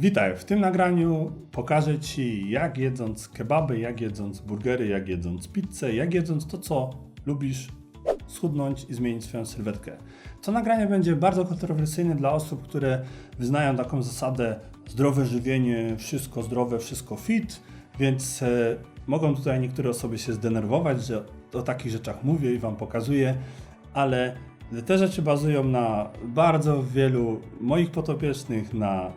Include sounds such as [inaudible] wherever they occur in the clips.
Witaj, w tym nagraniu pokażę Ci jak jedząc kebaby, jak jedząc burgery, jak jedząc pizzę, jak jedząc to co lubisz schudnąć i zmienić swoją sylwetkę. To nagranie będzie bardzo kontrowersyjne dla osób, które wyznają taką zasadę zdrowe żywienie, wszystko zdrowe, wszystko fit, więc e, mogą tutaj niektóre osoby się zdenerwować, że o takich rzeczach mówię i Wam pokazuję, ale te rzeczy bazują na bardzo wielu moich potopiecznych, na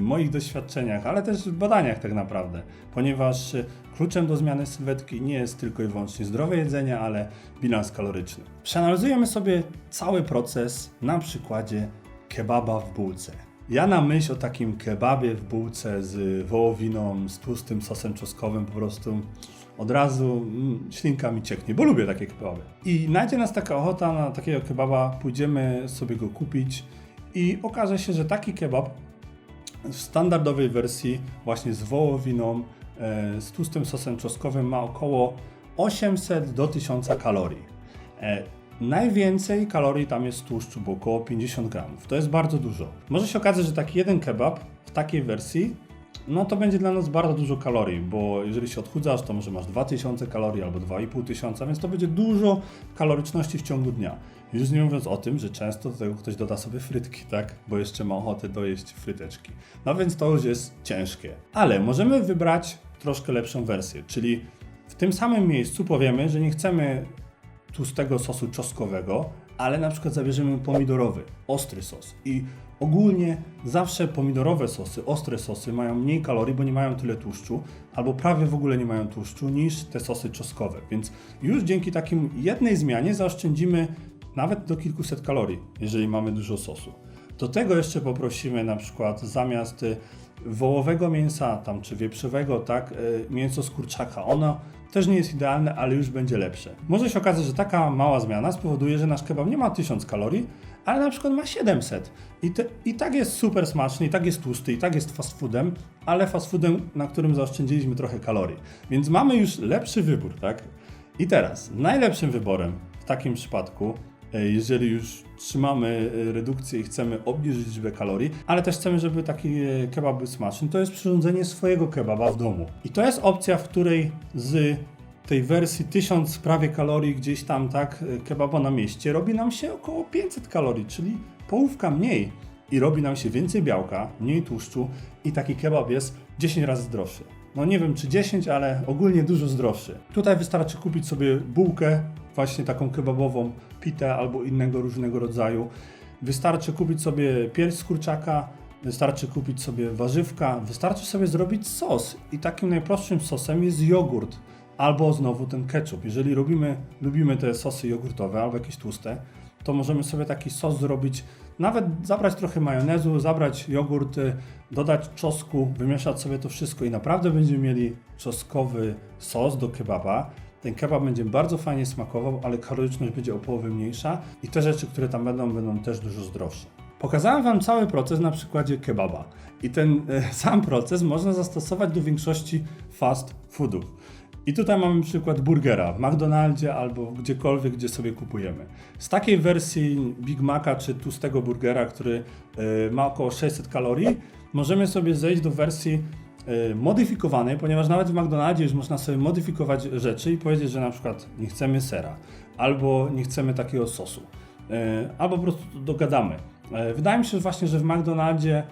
moich doświadczeniach, ale też badaniach tak naprawdę, ponieważ y, kluczem do zmiany sylwetki nie jest tylko i wyłącznie zdrowe jedzenie, ale bilans kaloryczny. Przeanalizujemy sobie cały proces na przykładzie kebaba w bułce. Ja na myśl o takim kebabie w bułce z wołowiną, z tłustym sosem czosnkowym po prostu od razu mm, ślinka mi cieknie, bo lubię takie kebaby. I najdzie nas taka ochota na takiego kebaba, pójdziemy sobie go kupić i okaże się, że taki kebab w standardowej wersji właśnie z wołowiną, e, z tłustym sosem czosnkowym ma około 800 do 1000 kalorii. E, Najwięcej kalorii tam jest tłuszczu, bo około 50 gramów. To jest bardzo dużo. Może się okazać, że taki jeden kebab w takiej wersji, no to będzie dla nas bardzo dużo kalorii, bo jeżeli się odchudzasz, to może masz 2000 kalorii albo 2500, więc to będzie dużo kaloryczności w ciągu dnia. Już nie mówiąc o tym, że często do tego ktoś doda sobie frytki, tak? Bo jeszcze ma ochotę dojeść fryteczki. No więc to już jest ciężkie. Ale możemy wybrać troszkę lepszą wersję, czyli w tym samym miejscu powiemy, że nie chcemy tłustego sosu czosnkowego, ale na przykład zabierzemy pomidorowy, ostry sos. I ogólnie zawsze pomidorowe sosy, ostre sosy mają mniej kalorii, bo nie mają tyle tłuszczu, albo prawie w ogóle nie mają tłuszczu niż te sosy czosnkowe. Więc już dzięki takim jednej zmianie zaoszczędzimy nawet do kilkuset kalorii, jeżeli mamy dużo sosu. Do tego jeszcze poprosimy na przykład zamiast y, wołowego mięsa, tam czy wieprzowego, tak, y, mięso z kurczaka. Ono też nie jest idealne, ale już będzie lepsze. Może się okazać, że taka mała zmiana spowoduje, że nasz kebab nie ma 1000 kalorii, ale na przykład ma 700. I, te, I tak jest super smaczny, i tak jest tłusty, i tak jest fast foodem, ale fast foodem, na którym zaoszczędziliśmy trochę kalorii. Więc mamy już lepszy wybór, tak? I teraz, najlepszym wyborem w takim przypadku E, jeżeli już trzymamy e, redukcję i chcemy obniżyć liczbę kalorii, ale też chcemy, żeby taki e, kebab był smaczny, to jest przyrządzenie swojego kebaba w domu. I to jest opcja, w której z tej wersji 1000 prawie kalorii gdzieś tam, tak, kebaba na mieście robi nam się około 500 kalorii, czyli połówka mniej. I robi nam się więcej białka, mniej tłuszczu i taki kebab jest 10 razy zdrowszy. No nie wiem czy 10, ale ogólnie dużo zdrowszy. Tutaj wystarczy kupić sobie bułkę, właśnie taką kebabową, pitę albo innego różnego rodzaju. Wystarczy kupić sobie pierś z kurczaka, wystarczy kupić sobie warzywka, wystarczy sobie zrobić sos. I takim najprostszym sosem jest jogurt albo znowu ten ketchup. Jeżeli robimy, lubimy te sosy jogurtowe albo jakieś tłuste, to możemy sobie taki sos zrobić, nawet zabrać trochę majonezu, zabrać jogurt, dodać czosku, wymieszać sobie to wszystko i naprawdę będziemy mieli czoskowy sos do kebaba. Ten kebab będzie bardzo fajnie smakował, ale kaloryczność będzie o połowę mniejsza i te rzeczy, które tam będą, będą też dużo zdrowsze. Pokazałem Wam cały proces na przykładzie kebaba i ten e, [laughs] sam proces można zastosować do większości fast foodów. I tutaj mamy przykład burgera w McDonaldzie albo gdziekolwiek, gdzie sobie kupujemy. Z takiej wersji Big Maca czy tłustego burgera, który y, ma około 600 kalorii, możemy sobie zejść do wersji y, modyfikowanej, ponieważ nawet w McDonaldzie już można sobie modyfikować rzeczy i powiedzieć, że na przykład nie chcemy sera, albo nie chcemy takiego sosu, y, albo po prostu dogadamy. Wydaje mi się właśnie, że w McDonaldzie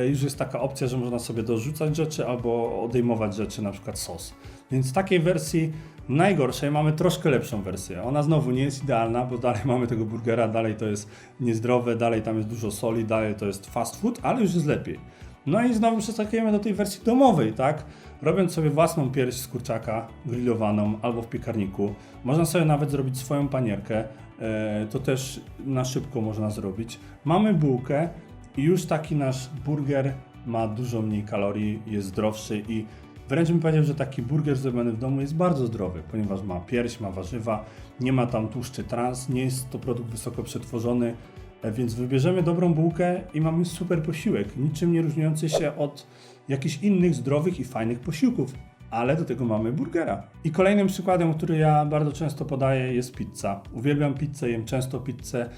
już jest taka opcja, że można sobie dorzucać rzeczy albo odejmować rzeczy, na przykład sos. Więc w takiej wersji najgorszej mamy troszkę lepszą wersję. Ona znowu nie jest idealna, bo dalej [laughs] mamy tego burgera, dalej to jest niezdrowe, dalej tam jest dużo soli, dalej to jest fast food, ale już jest lepiej. No i znowu przeskakujemy do tej wersji domowej, tak? Robiąc sobie własną pierś z kurczaka grillowaną albo w piekarniku. Można sobie nawet zrobić swoją panierkę. E, to też na szybko można zrobić. Mamy bułkę i już taki nasz burger ma dużo mniej kalorii, jest zdrowszy i Wręcz bym powiedział, że taki burger zrobiony w domu jest bardzo zdrowy, ponieważ ma pierś, ma warzywa, nie ma tam tłuszczy trans, nie jest to produkt wysoko przetworzony, e, więc wybierzemy dobrą bułkę i mamy super posiłek, niczym nie różniący się od jakichś innych zdrowych i fajnych posiłków. Ale do tego mamy burgera. I kolejnym przykładem, który ja bardzo często podaję, jest pizza. Uwielbiam pizzę, jem często pizzę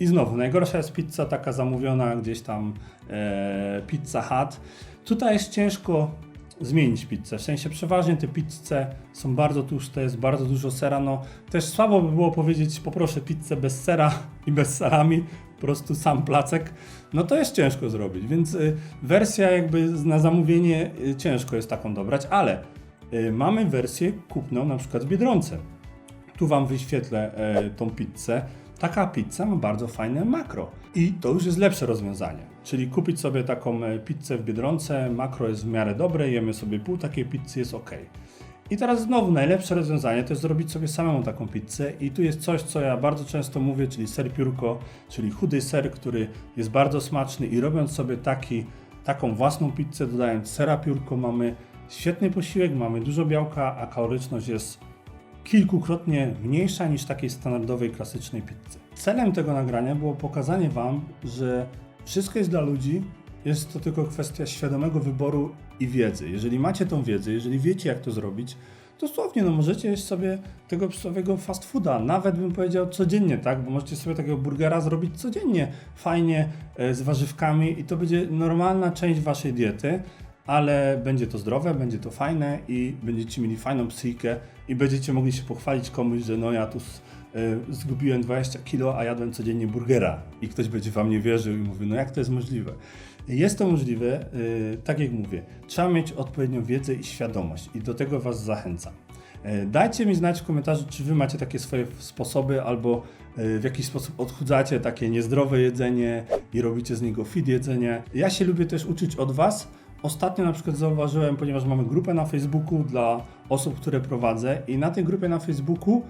I znowu, najgorsza jest pizza taka zamówiona gdzieś tam, e, Pizza Hut. Tutaj jest ciężko zmienić pizzę. W sensie przeważnie te pizze są bardzo tłuste, jest bardzo dużo sera. No też słabo by było powiedzieć poproszę pizzę bez sera [laughs] i bez salami, po prostu sam placek. No to jest ciężko zrobić, więc y, wersja jakby na zamówienie y, ciężko jest taką dobrać, ale y, mamy wersję kupną na przykład w Biedronce. Tu Wam wyświetlę e, tą pizzę. Taka pizza ma bardzo fajne makro i to już jest lepsze rozwiązanie. Czyli kupić sobie taką e, pizzę w Biedronce, makro jest w miarę dobre, jemy sobie pół takiej pizzy, jest ok. I teraz znowu najlepsze rozwiązanie to jest zrobić sobie samemu taką pizzę i tu jest coś, co ja bardzo często mówię, czyli ser piórko, czyli chudy ser, który jest bardzo smaczny i robiąc sobie taki, taką własną pizzę, dodając sera piórko, mamy świetny posiłek, mamy dużo białka, a kaloryczność jest kilkukrotnie mniejsza niż takiej standardowej, klasycznej pizzy. Celem tego nagrania było pokazanie Wam, że wszystko jest dla ludzi, jest to tylko kwestia świadomego wyboru i wiedzy. Jeżeli macie tą wiedzę, jeżeli wiecie jak to zrobić, dosłownie no możecie jeść sobie tego przysłowiowego fast fooda, nawet bym powiedział codziennie, tak? Bo możecie sobie takiego burgera zrobić codziennie, fajnie, e, z warzywkami i to będzie normalna część Waszej diety ale będzie to zdrowe, będzie to fajne i będziecie mieli fajną psychikę i będziecie mogli się pochwalić komuś, że no ja tu y, zgubiłem 20 kilo, a jadłem codziennie burgera i ktoś będzie wam nie wierzył i mówi, no jak to jest możliwe? Jest to możliwe, y, tak jak mówię, trzeba mieć odpowiednią wiedzę i świadomość i do tego was zachęcam. E, Dajcie mi znać w komentarzu, czy wy macie takie swoje sposoby, albo e, w jakiś sposób odchudzacie takie niezdrowe jedzenie i robicie z niego fit jedzenie. Ja się lubię też uczyć od was. Ostatnio na przykład zauważyłem, ponieważ mamy grupę na Facebooku dla osób, które prowadzę i na tej grupie na Facebooku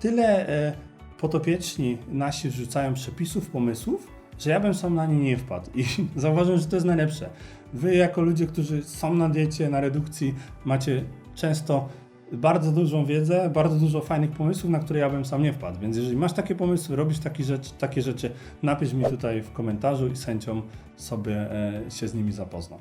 tyle e, potopieczni nasi wrzucają przepisów, pomysłów, że ja bym sam na nie nie wpadł. I [laughs] zauważyłem, że to jest najlepsze. Wy jako ludzie, którzy są na diecie, na redukcji, macie często bardzo dużą wiedzę, bardzo dużo fajnych pomysłów, na które ja bym sam nie wpadł. Więc jeżeli masz takie pomysły, robisz takie rzeczy, takie rzeczy napisz mi tutaj w komentarzu i z chęcią sobie e, się z nimi zapoznam.